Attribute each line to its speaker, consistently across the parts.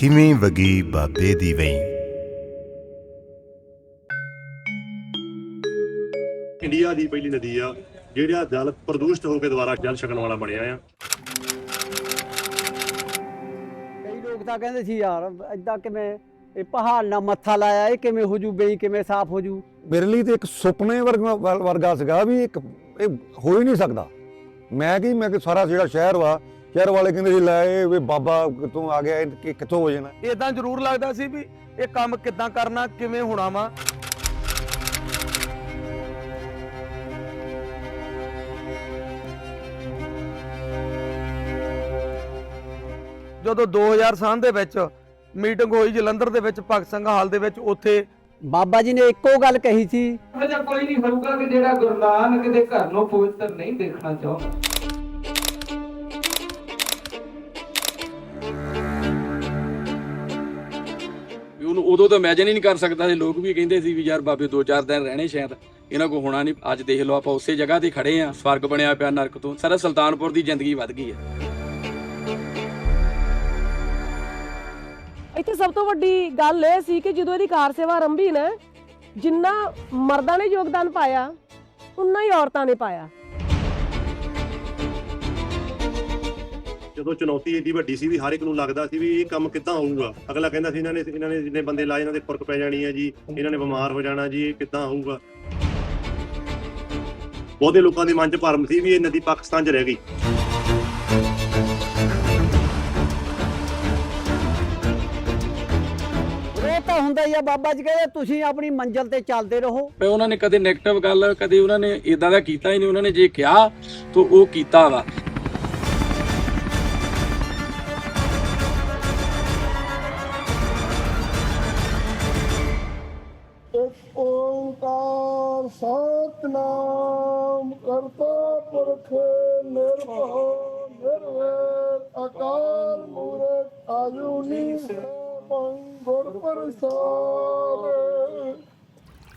Speaker 1: ਕਿਵੇਂ ਵਗੀ ਬਾਬੇ ਦੀ ਵਈ?
Speaker 2: ਇੰਡੀਆ ਦੀ ਪਹਿਲੀ ਨਦੀ ਆ ਜਿਹੜਾ ਜਲ ਪ੍ਰਦੂਸ਼ਿਤ ਹੋ ਕੇ ਦੁਬਾਰਾ ਜਲ ਛਕਣ ਵਾਲਾ ਬਣਿਆ ਆ।
Speaker 3: ਕਈ ਲੋਕ ਤਾਂ ਕਹਿੰਦੇ ਸੀ ਯਾਰ ਐਦਾਂ ਕਿਵੇਂ ਇਹ ਪਹਾੜ ਨਾਲ ਮੱਥਾ ਲਾਇਆ ਇਹ ਕਿਵੇਂ ਹੋ ਜੂ ਬਈ ਕਿਵੇਂ ਸਾਫ਼ ਹੋ ਜੂ?
Speaker 4: ਮੇਰੇ ਲਈ ਤੇ ਇੱਕ ਸੁਪਨੇ ਵਰਗਾ ਵਰ- ਵਰਗਾ ਸੀਗਾ ਵੀ ਇੱਕ ਇਹ ਹੋ ਹੀ ਨਹੀਂ ਸਕਦਾ। ਮੈਂ ਕੀ ਮੈਂ ਕਿ ਸਾਰਾ ਜਿਹੜਾ ਸ਼ਹਿਰ ਵਾ ਸ਼ਹਿਰ ਵਾਲੇ ਕਹਿੰਦੇ ਸੀ ਲੈ ਇਹ ਵੀ ਬਾਬਾ ਕਿੱਥੋਂ ਆ ਗਿਆ ਇਹ ਕਿ- ਕਿੱਥੋਂ ਹੋ ਜਾਣਾ?
Speaker 5: ਇਦਾਂ ਜ਼ਰੂਰ ਲੱਗਦਾ ਸੀ ਵੀ ਇਹ ਕੰਮ ਕਿੱਦਾਂ ਕਰਨਾ ਕਿਵੇਂ ਹੋਣਾ ਵਾ। ਜਦੋਂ 2000 ਸਾਲ ਦੇ ਵਿੱਚ ਮੀਟਿੰਗ ਹੋਈ ਜਲੰਧਰ ਦੇ ਵਿੱਚ ਭਗਤ ਸਿੰਘ ਹਾਲ ਦੇ ਵਿੱਚ ਉੱਥੇ
Speaker 3: ਬਾਬਾ ਜੀ ਨੇ ਇੱਕੋ ਗੱਲ ਕਹੀ ਸੀ।
Speaker 6: ਇਹੋ ਜਿਹਾ ਕੋਈ ਨਹੀਂ ਹੋਊਗਾ ਕਿ ਜਿਹੜਾ ਗੁਰੂ ਨਾਨਕ ਦੇ ਘਰ ਨੂੰ ਪਵਿੱਤਰ ਨਹੀਂ ਦੇਖਣਾ ਚਾਹੁੰਦਾ।
Speaker 7: ਵੀ ਉਹਨੂੰ ਉਦੋਂ ਤਾਂ ਇਮੇਜਿਨ ਹੀ ਨਹੀਂ ਕਰ ਸਕਦਾ ਸੀ। ਲੋਕ ਵੀ ਕਹਿੰਦੇ ਸੀ ਵੀ ਯਾਰ ਬਾਬੇ ਦੋ ਚਾਰ ਦਿਨ ਰਹਿਣੇ ਸ਼ਾਇਦ। ਇਹਨਾਂ ਕੋ ਹੋਣਾ ਨਹੀਂ। ਅੱਜ ਦੇਖ ਲਓ, ਆਪਾਂ ਉਸੇ ਜਗ੍ਹਾ ਤੇ ਖੜੇ ਆ ਸਵਰਗ ਬਣਿਆ ਪਿਆ ਨਰਕ ਤੋਂ। ਸਾਰਾ ਸੁਲਤਾਨਪੁਰ ਦੀ ਜ਼ਿੰਦਗੀ ਵੱਧ ਗਈ ਹੈ।
Speaker 8: ਇੱਥੇ ਸਭ ਤੋਂ ਵੱਡੀ ਗੱਲ ਇਹ ਸੀ ਕਿ ਜਦੋਂ ਇਹਦੀ ਕਾਰ ਸੇਵਾ ਆਰੰਭੀ ਨਾ, ਜਿੰਨਾ ਮਰਦਾਂ ਨੇ ਯੋਗਦਾਨ ਪਾਇਆ, ਉਨਾ ਹੀ ਔਰਤਾਂ ਨੇ ਪਾਇਆ।
Speaker 2: ਜਦੋਂ ਚੁਣੌਤੀ ਏਡੀ ਵੱਡੀ ਸੀ ਵੀ ਹਰ ਇੱਕ ਨੂੰ ਲੱਗਦਾ ਸੀ ਵੀ ਇਹ ਕੰਮ ਕਿੱਦਾਂ ਹੋਊਗਾ। ਅਗਲਾ ਕਹਿੰਦਾ ਸੀ ਇਹਨਾਂ ਨੇ ਇਹਨਾਂ ਨੇ ਜਿੰਨੇ ਬੰਦੇ ਲਾਏ ਇਹਨਾਂ ਦੇ ਫੁਰਕ ਪੈ ਜਾਣੀ ਹੈ ਜੀ। ਇਹਨਾਂ ਨੇ ਬਿਮਾਰ ਹੋ ਜਾਣਾ ਜੀ ਇਹ ਕਿੱਦਾਂ ਹੋਊਗਾ? ਬਹੁਤੇ ਲੋਕਾਂ ਦੇ ਮਨ 'ਚ ਭਰਮ ਸੀ ਵੀ ਇਹ ਨਦੀ ਪਾਕਿਸਤਾਨ 'ਚ ਰਹਿ ਗਈ।
Speaker 3: ਉਹ ਤਾਂ ਹੁੰਦਾ ਹੀ ਆ ਬਾਬਾ ਜੀ ਕਹਿੰਦੇ ਤੁਸੀਂ ਆਪਣੀ ਮੰਜ਼ਲ ਤੇ ਚੱਲਦੇ ਰਹੋ।
Speaker 7: ਪਰ ਉਹਨਾਂ ਨੇ ਕਦੇ 네ਗੇਟਿਵ ਗੱਲ ਕਦੇ ਉਹਨਾਂ ਨੇ ਇਦਾਂ ਦਾ ਕੀਤਾ ਹੀ ਨਹੀਂ। ਉਹਨਾਂ ਨੇ ਜੇ ਕਿਹਾ ਤਾਂ ਉਹ ਕੀਤਾ ਵਾ।
Speaker 9: ਓੰਕਾਰ ਸਤਨਾਮ ਕਰਤਾ ਪੁਰਖ ਨਿਰਭਉ ਨਿਰਵੈਰ, ਅਕਾਲ ਮੂਰਤ ਆਜੂਨੀ ਸੈਭੰ ਗੁਰ ਪ੍ਰਸਾਦ।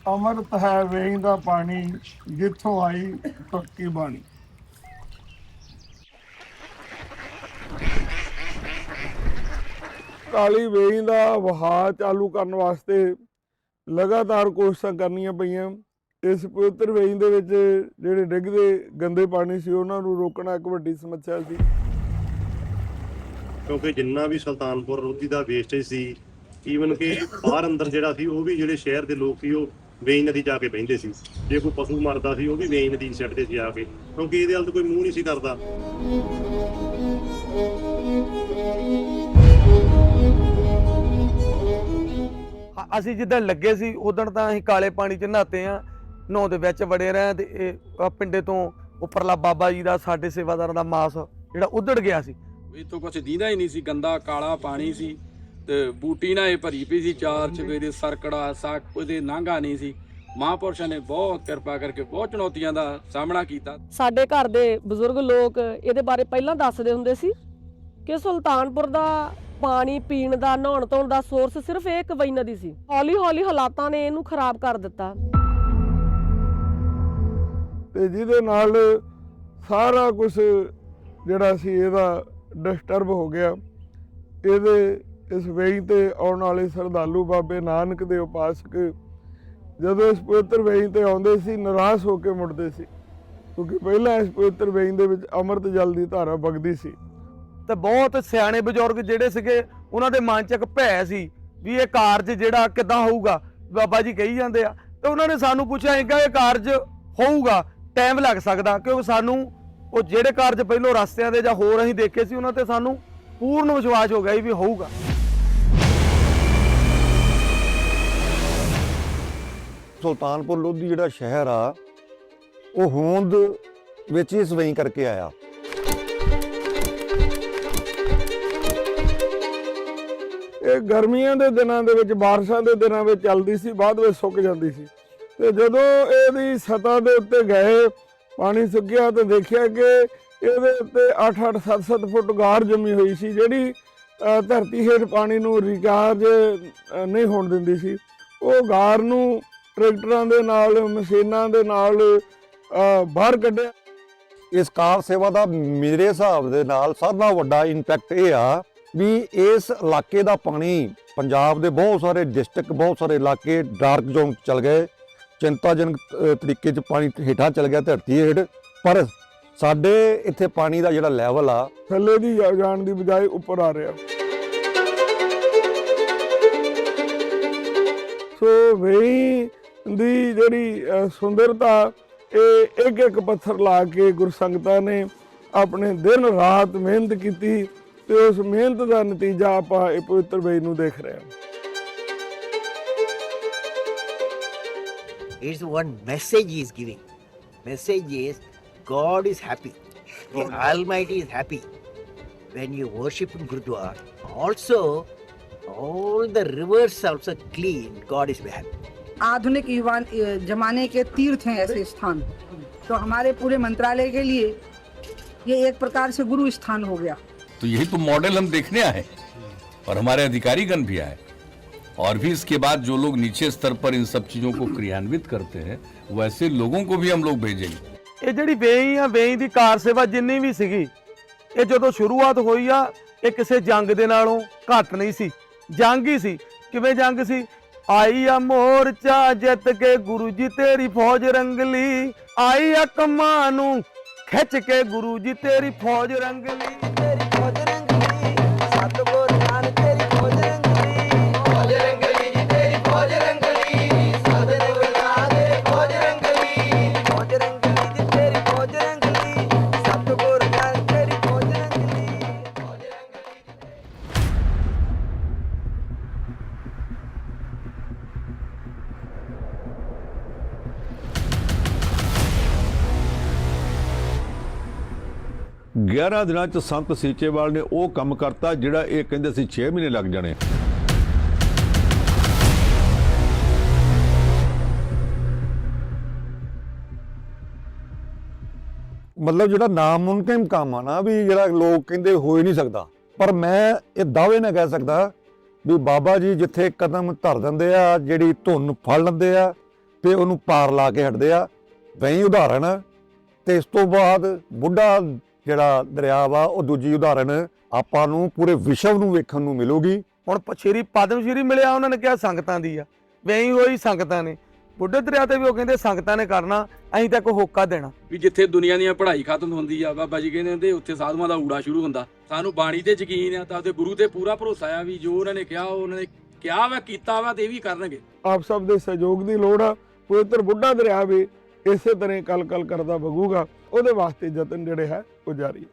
Speaker 9: ਅੰਮ੍ਰਿਤ ਹੈ ਵੇਈ ਦਾ ਪਾਣੀ, ਜਿੱਥੋਂ ਆਈ ਪੱਕੀ ਬਾਣੀ। ਕਾਲੀ ਵੇਹੀ ਦਾ ਵਹਾਅ ਚਾਲੂ ਕਰਨ ਵਾਸਤੇ ਲਗਾਤਾਰ ਕੋਸ਼ਿਸ਼ਾਂ ਕਰਨੀਆਂ ਪਈਆਂ। ਇਸ ਪਵਿੱਤਰ ਵੇਈ ਦੇ ਵਿੱਚ ਜਿਹੜੇ ਡਿੱਗਦੇ ਗੰਦੇ ਪਾਣੀ ਸੀ, ਉਹਨਾਂ ਨੂੰ ਰੋਕਣਾ ਇੱਕ ਵੱਡੀ ਸਮੱਸਿਆ ਸੀ।
Speaker 2: ਕਿਉਂਕਿ ਜਿੰਨਾ ਵੀ ਸੁਲਤਾਨਪੁਰ ਲੋਧੀ ਦਾ ਵੇਸਟੇਜ ਸੀ ਈਵਨ ਕਿ ਬਾਹਰ ਅੰਦਰ ਜਿਹੜਾ ਸੀ, ਉਹ ਵੀ ਜਿਹੜੇ ਸ਼ਹਿਰ ਦੇ ਲੋਕ ਸੀ, ਉਹ ਵੇਈ ਨਦੀ ਜਾ ਕੇ ਬਹਿੰਦੇ ਸੀ। ਜੇ ਕੋਈ ਪਸ਼ੂ ਮਰਦਾ ਸੀ, ਉਹ ਵੀ ਵੇਈ ਨਦੀ ਛੱਡਦੇ ਸੀ ਆ ਕੇ। ਕਿਉਂਕਿ ਇਹਦੇ ਵੱਲ ਤਾਂ ਕੋਈ ਮੂੰਹ ਨਹੀਂ ਸੀ ਕਰਦਾ।
Speaker 5: ਅ- ਅਸੀਂ ਜਿੱਦਾਂ ਲੱਗੇ ਸੀ ਉਦੋਂ ਤਾਂ ਅਸੀਂ ਕਾਲੇ ਪਾਣੀ 'ਚ ਨਹਾਤੇ ਆ ਨੌ ਦੇ ਵਿੱਚ ਵੜੇ ਰਹੇ ਤੇ ਇਹ ਆਹ ਪਿੰਡੇ ਤੋਂ ਉੱਪਰਲਾ ਬਾਬਾ ਜੀ ਦਾ ਸਾਡੇ ਸੇਵਾਦਾਰਾਂ ਦਾ ਮਾਸ ਜਿਹੜਾ ਉਧੜ ਗਿਆ ਸੀ।
Speaker 7: ਇਹ ਤੋਂ ਕੁਝ ਦੀਦਾ ਹੀ ਨਹੀਂ ਸੀ ਗੰਦਾ ਕਾਲਾ ਪਾਣੀ ਸੀ ਤੇ ਬੂਟੀ ਨਾਲ ਇਹ ਭਰੀ ਪਈ ਸੀ ਚਾਰ ਚਵੇਰੇ ਸਰਕੜਾ ਸੱਕ ਉਹਦੇ ਨਾਂਗਾ ਨਹੀਂ ਸੀ। ਮਹਾਂਪੁਰਸ਼ਾਂ ਨੇ ਬਹੁਤ ਕਿਰਪਾ ਕਰਕੇ ਬਹੁਤ ਚੁਣੌਤੀਆਂ ਦਾ ਸਾਹਮਣਾ ਕੀਤਾ।
Speaker 8: ਸਾਡੇ ਘਰ ਦੇ ਬਜ਼ੁਰਗ ਲੋਕ ਇਹਦੇ ਬਾਰੇ ਪਹਿਲਾਂ ਦੱਸਦੇ ਹੁੰਦੇ ਸੀ ਕਿ ਸੁਲਤਾਨਪੁਰ ਦਾ ਪਾਣੀ ਪੀਣ ਦਾ, ਨਹਾਉਣ ਧੋਣ ਦਾ ਸੋਰਸ ਸਿਰਫ ਇਹ ਕਵਈ ਨਦੀ ਸੀ। ਹੌਲੀ ਹੌਲੀ ਹਾਲਾਤਾਂ ਨੇ ਇਹਨੂੰ ਖਰਾਬ ਕਰ ਦਿੱਤਾ।
Speaker 9: ਤੇ ਜਿਹਦੇ ਨਾਲ ਸਾਰਾ ਕੁਝ ਜਿਹੜਾ ਸੀ ਇਹਦਾ ਡਿਸਟਰਬ ਹੋ ਗਿਆ। ਇਹਦੇ ਇਸ ਵੇਈ ਤੇ ਆਉਣ ਵਾਲੇ ਸਰਦਾਲੂ ਬਾਬੇ ਨਾਨਕ ਦੇ ਉਪਾਸਕ ਜਦੋਂ ਇਸ ਪਵਿੱਤਰ ਵੇਈ ਤੇ ਆਉਂਦੇ ਸੀ, ਨਿਰਾਸ਼ ਹੋ ਕੇ ਮੁੜਦੇ ਸੀ। ਕਿਉਂਕਿ ਪਹਿਲਾਂ ਇਸ ਪਵਿੱਤਰ ਵੇਈ ਦੇ ਵਿੱਚ ਅੰਮ੍ਰਿਤ ਜਲ ਦੀ ਧਾਰਾ ਵਗਦੀ ਸੀ।
Speaker 5: ਤੇ ਬਹੁਤ ਸਿਆਣੇ ਬਜ਼ੁਰਗ ਜਿਹੜੇ ਸੀਗੇ, ਉਹਨਾਂ ਦੇ ਮਨ 'ਚ ਇੱਕ ਭੈ ਸੀ ਵੀ ਇਹ ਕਾਰਜ ਜਿਹੜਾ ਕਿੱਦਾਂ ਹੋਊਗਾ? ਬਾਬਾ ਜੀ ਕਹੀ ਜਾਂਦੇ ਆ। ਤੇ ਉਹਨਾਂ ਨੇ ਸਾਨੂੰ ਪੁੱਛਿਆ ਹੈਗਾ ਇਹ ਕਾਰਜ ਹੋਊਗਾ ਟਾਈਮ ਲੱਗ ਸਕਦਾ, ਕਿਉਂਕਿ ਸਾਨੂੰ ਉਹ ਜਿਹੜੇ ਕਾਰਜ ਪਹਿਲੋਂ ਰਸਤਿਆਂ ਦੇ ਜਾਂ ਹੋਰ ਅਸੀਂ ਦੇਖੇ ਸੀ, ਉਹਨਾਂ ਤੇ ਸਾਨੂੰ ਪੂਰਨ ਵਿਸ਼ਵਾਸ ਹੋ ਗਿਆ ਵੀ ਹੋਊਗਾ।
Speaker 4: ਸੁਲਤਾਨਪੁਰ ਲੋਧੀ ਜਿਹੜਾ ਸ਼ਹਿਰ ਆ, ਉਹ ਹੋਂਦ ਵਿੱਚ ਹੀ ਸਵਈ ਕਰਕੇ ਆਇਆ।
Speaker 9: ਇਹ ਗਰਮੀਆਂ ਦੇ ਦਿਨਾਂ ਦੇ ਵਿੱਚ, ਬਾਰਿਸ਼ਾਂ ਦੇ ਦਿਨਾਂ ਵਿੱਚ ਚੱਲਦੀ ਸੀ, ਬਾਅਦ ਵਿੱਚ ਸੁੱਕ ਜਾਂਦੀ ਸੀ। ਤੇ ਜਦੋਂ ਇਹਦੀ ਸਤ੍ਹਾ ਦੇ ਉੱਤੇ ਗਏ, ਪਾਣੀ ਸੁੱਕਿਆ ਤੇ ਦੇਖਿਆ ਕਿ ਇਹਦੇ ਉੱਤੇ 8-8 7-7 ਫੁੱਟ ਗਾਰ ਜੰਮੀ ਹੋਈ ਸੀ, ਜਿਹੜੀ ਧਰਤੀ ਹੇਠ ਪਾਣੀ ਨੂੰ ਰਿਚਾਰਜ ਨਹੀਂ ਹੋਣ ਦਿੰਦੀ ਸੀ। ਉਹ ਗਾਰ ਨੂੰ ਟਰੈਕਟਰਾਂ ਦੇ ਨਾਲ, ਮਸ਼ੀਨਾਂ ਦੇ ਨਾਲ ਬਾਹਰ ਕੱਢਿਆ।
Speaker 4: ਇਸ ਕਾਰ ਸੇਵਾ ਦਾ ਮੇਰੇ ਹਿਸਾਬ ਦੇ ਨਾਲ ਸਭ ਤੋਂ ਵੱਡਾ ਇੰਪੈਕਟ ਇਹ ਆ ਵੀ ਇਸ ਇਲਾਕੇ ਦਾ ਪਾਣੀ ਪੰਜਾਬ ਦੇ ਬਹੁਤ ਸਾਰੇ ਡਿਸਟ੍ਰਿਕਟ, ਬਹੁਤ ਸਾਰੇ ਇਲਾਕੇ ਡਾਰਕ ਜ਼ੋਨ ਚਲ ਗਏ। ਚਿੰਤਾਜਨਕ ਤਰੀਕੇ 'ਚ ਪਾਣੀ ਹੇਠਾਂ ਚਲ ਗਿਆ, ਧਰਤੀ ਹੇਠ। ਪਰ ਸਾਡੇ ਇੱਥੇ ਪਾਣੀ ਦਾ ਜਿਹੜਾ ਲੈਵਲ ਆ,
Speaker 9: ਥੱਲੇ ਦੀ ਜਾ- ਜਾਣ ਦੀ ਬਜਾਏ ਉੱਪਰ ਆ ਰਿਹਾ। ਸੋ ਵੇਈ ਦੀ ਜਿਹੜੀ ਸੁੰਦਰਤਾ, ਇਹ ਇੱਕ ਇੱਕ ਪੱਥਰ ਲਾ ਕੇ ਗੁਰਸੰਗਤਾਂ ਨੇ ਆਪਣੇ ਦਿਨ ਰਾਤ ਮਿਹਨਤ ਕੀਤੀ। ਤੇ ਉਸ ਮਿਹਨਤ ਦਾ ਨਤੀਜਾ ਆਪਾਂ ਇਹ ਪਵਿੱਤਰ ਵੇਈ ਨੂੰ ਦੇਖ ਰਹੇ ਹਾਂ
Speaker 10: It's one message he is giving. Message is God is happy. The Almighty is happy. When you worship in Gurudwara, also all the rivers also clean. God is happy.
Speaker 11: आधुनिक युवा जमाने के तीर्थ हैं ऐसे स्थान तो हमारे पूरे मंत्रालय के लिए ये एक प्रकार से गुरु स्थान हो गया
Speaker 12: तो यही तो मॉडल हम देखने आए और हमारे अधिकारीगण भी आए और भी इसके बाद जो लोग नीचे स्तर पर इन सब चीजों को क्रियान्वित करते हैं वैसे लोगों को भी हम लोग भेजेंगे
Speaker 5: ਇਹ ਜਿਹੜੀ ਵੇਈ ਆ ਵੇਈ ਦੀ ਕਾਰ ਸੇਵਾ ਜਿੰਨੀ ਵੀ ਸੀਗੀ ਇਹ ਜਦੋਂ ਸ਼ੁਰੂਆਤ ਹੋਈ ਆ ਇਹ ਕਿਸੇ ਜੰਗ ਦੇ ਨਾਲੋਂ ਘੱਟ ਨਹੀਂ ਸੀ ਜੰਗ ਹੀ ਸੀ ਕਿਵੇਂ ਜੰਗ ਸੀ ਆਈ ਆ ਮੋਰਚਾ ਜਿੱਤ ਕੇ ਗੁਰੂ ਜੀ ਤੇਰੀ ਫੌਜ ਰੰਗਲੀ ਆਈ ਆ ਕੰਮਾਂ ਨੂੰ ਖਿੱਚ ਕੇ ਗੁਰੂ ਜੀ ਤੇਰੀ ਫੌਜ ਰੰਗਲੀ
Speaker 13: 11 ਦਿਨਾਂ 'ਚ ਸੰਤ ਸੀਚੇਵਾਲ ਨੇ ਉਹ ਕੰਮ ਕਰਤਾ ਜਿਹੜਾ ਇਹ ਕਹਿੰਦੇ ਸੀ 6 ਮਹੀਨੇ ਲੱਗ ਜਾਣੇ।
Speaker 4: ਮਤਲਬ ਜਿਹੜਾ ਨਾਮੁਮਕਿਨ ਕੰਮ ਆ ਨਾ ਵੀ ਜਿਹੜਾ ਲੋਕ ਕਹਿੰਦੇ ਹੋ ਹੀ ਨਹੀਂ ਸਕਦਾ। ਪਰ ਮੈਂ ਇਹ ਦਾਅਵੇ ਨਾ ਕਹਿ ਸਕਦਾ ਵੀ ਬਾਬਾ ਜੀ ਜਿੱਥੇ ਕਦਮ ਧਰ ਦਿੰਦੇ ਆ, ਜਿਹੜੀ ਧੁੰਨ ਫੜ ਲੈਂਦੇ ਆ ਤੇ ਉਹਨੂੰ ਪਾਰ ਲਾ ਕੇ ਹਟਦੇ ਆ। ਵੈਂ ਉਦਾਹਰਨ ਤੇ ਇਸ ਤੋਂ ਬਾਅਦ ਬੁੱਢਾ ਜਿਹੜਾ ਦਰਿਆ ਵਾ ਉਹ ਦੂਜੀ ਉਦਾਹਰਣ ਆਪਾਂ ਨੂੰ ਪੂਰੇ ਵਿਸ਼ਵ ਨੂੰ ਵੇਖਣ ਨੂੰ ਮਿਲੂਗੀ।
Speaker 5: ਹੁਣ ਸ਼੍ਰੀ ਪਦਮ ਸ਼੍ਰੀ ਮਿਲਿਆ ਉਹਨਾਂ ਨੇ ਕਿਹਾ ਸੰਗਤਾਂ ਦੀ ਆ। ਵੇਈ ਹੋਈ ਸੰਗਤਾਂ ਨੇ। ਬੁੱਢੇ ਦਰਿਆ ਤੇ ਵੀ ਉਹ ਕਹਿੰਦੇ ਸੰਗਤਾਂ ਨੇ ਕਰਨਾ ਅਸੀਂ ਤਾਂ ਕੋਈ ਹੋਕਾ ਦੇਣਾ।
Speaker 7: ਵੀ ਜਿੱਥੇ ਦੁਨੀਆ ਦੀ ਪੜ੍ਹਾਈ ਖਤਮ ਹੁੰਦੀ ਆ ਬਾਬਾ ਜੀ ਕਹਿੰਦੇ ਹੁੰਦੇ ਉੱਥੇ ਸਾਧੂਆਂ ਦਾ ਊੜਾ ਸ਼ੁਰੂ ਹੁੰਦਾ। ਸਾਨੂੰ ਬਾਣੀ ਤੇ ਯਕੀਨ ਆ ਤਾਂ ਉਹਦੇ ਗੁਰੂ ਤੇ ਪੂਰਾ ਭਰੋਸਾ ਆ ਵੀ ਜੋ ਉਹਨਾਂ ਨੇ ਕਿਹਾ ਉਹ ਉਹਨਾਂ ਨੇ ਕਿਹਾ ਵਾ ਕੀਤਾ ਵਾ ਤੇ ਇਹ ਵੀ ਕਰਨਗੇ।
Speaker 9: ਆਪ ਸਭ ਦੇ ਸਹਿਯੋਗ ਦੀ ਲੋੜ ਆ। ਪਵਿੱਤਰ ਬੁੱਢਾ ਦਰਿਆ ਵੀ ਇਸੇ ਤਰ੍ਹਾਂ ਕਲ ਕਲ ਕਰਦਾ ਵਗੂਗਾ ਉਹਦੇ ਵਾਸਤੇ ਯਤਨ ਜਿਹੜੇ ਹੈ ਉਹ ਜਾਰੀ